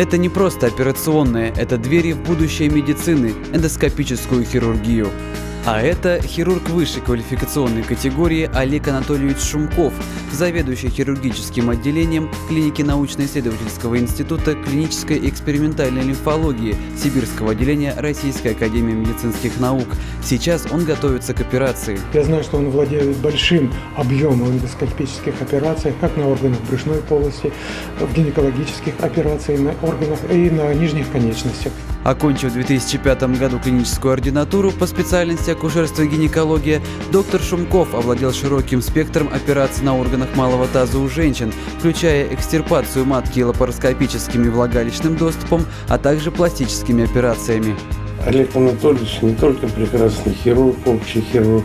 Это не просто операционная, это двери в будущее медицины, эндоскопическую хирургию. А это хирург высшей квалификационной категории Олег Анатольевич Шумков, заведующий хирургическим отделением клиники научно-исследовательского института клинической экспериментальной лимфологии Сибирского отделения Российской академии медицинских наук. Сейчас он готовится к операции. Я знаю, что он владеет большим объемом эндоскопических операций, как на органах брюшной полости, в гинекологических операциях, на органах и на нижних конечностях. Окончив в 2005 году клиническую ординатуру по специальности акушерство и гинекология, доктор Шумков овладел широким спектром операций на органах малого таза у женщин, включая экстирпацию матки лапароскопическим и влагалищным доступом, а также пластическими операциями. Олег Анатольевич не только прекрасный хирург, общий хирург.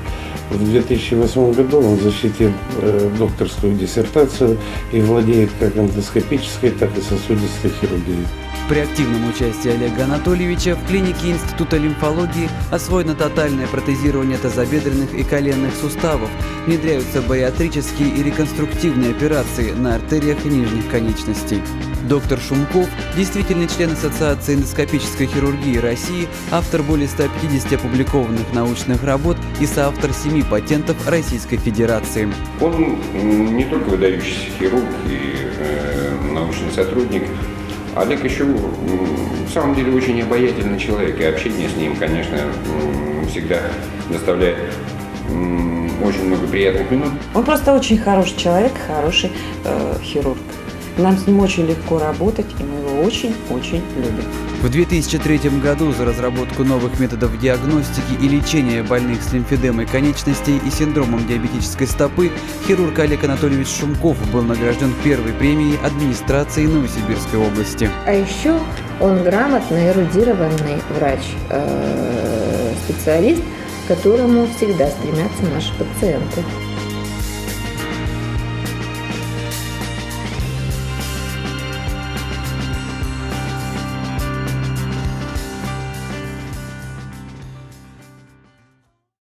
В 2008 году он защитил э, докторскую диссертацию и владеет как эндоскопической, так и сосудистой хирургией. При активном участии Олега Анатольевича в клинике Института лимфологии освоено тотальное протезирование тазобедренных и коленных суставов, внедряются бариатрические и реконструктивные операции на артериях нижних конечностей. Доктор Шумков – действительный член Ассоциации эндоскопической хирургии России, автор более 150 опубликованных научных работ и соавтор семи патентов Российской Федерации. Он не только выдающийся хирург и э, научный сотрудник, Олег еще в самом деле очень обаятельный человек, и общение с ним, конечно, всегда доставляет очень много приятных минут. Он просто очень хороший человек, хороший э, хирург. Нам с ним очень легко работать, и мы его очень-очень любим. В 2003 году за разработку новых методов диагностики и лечения больных с лимфедемой конечностей и синдромом диабетической стопы хирург Олег Анатольевич Шумков был награжден первой премией администрации Новосибирской области. А еще он грамотный, эрудированный врач, э, специалист, к которому всегда стремятся наши пациенты.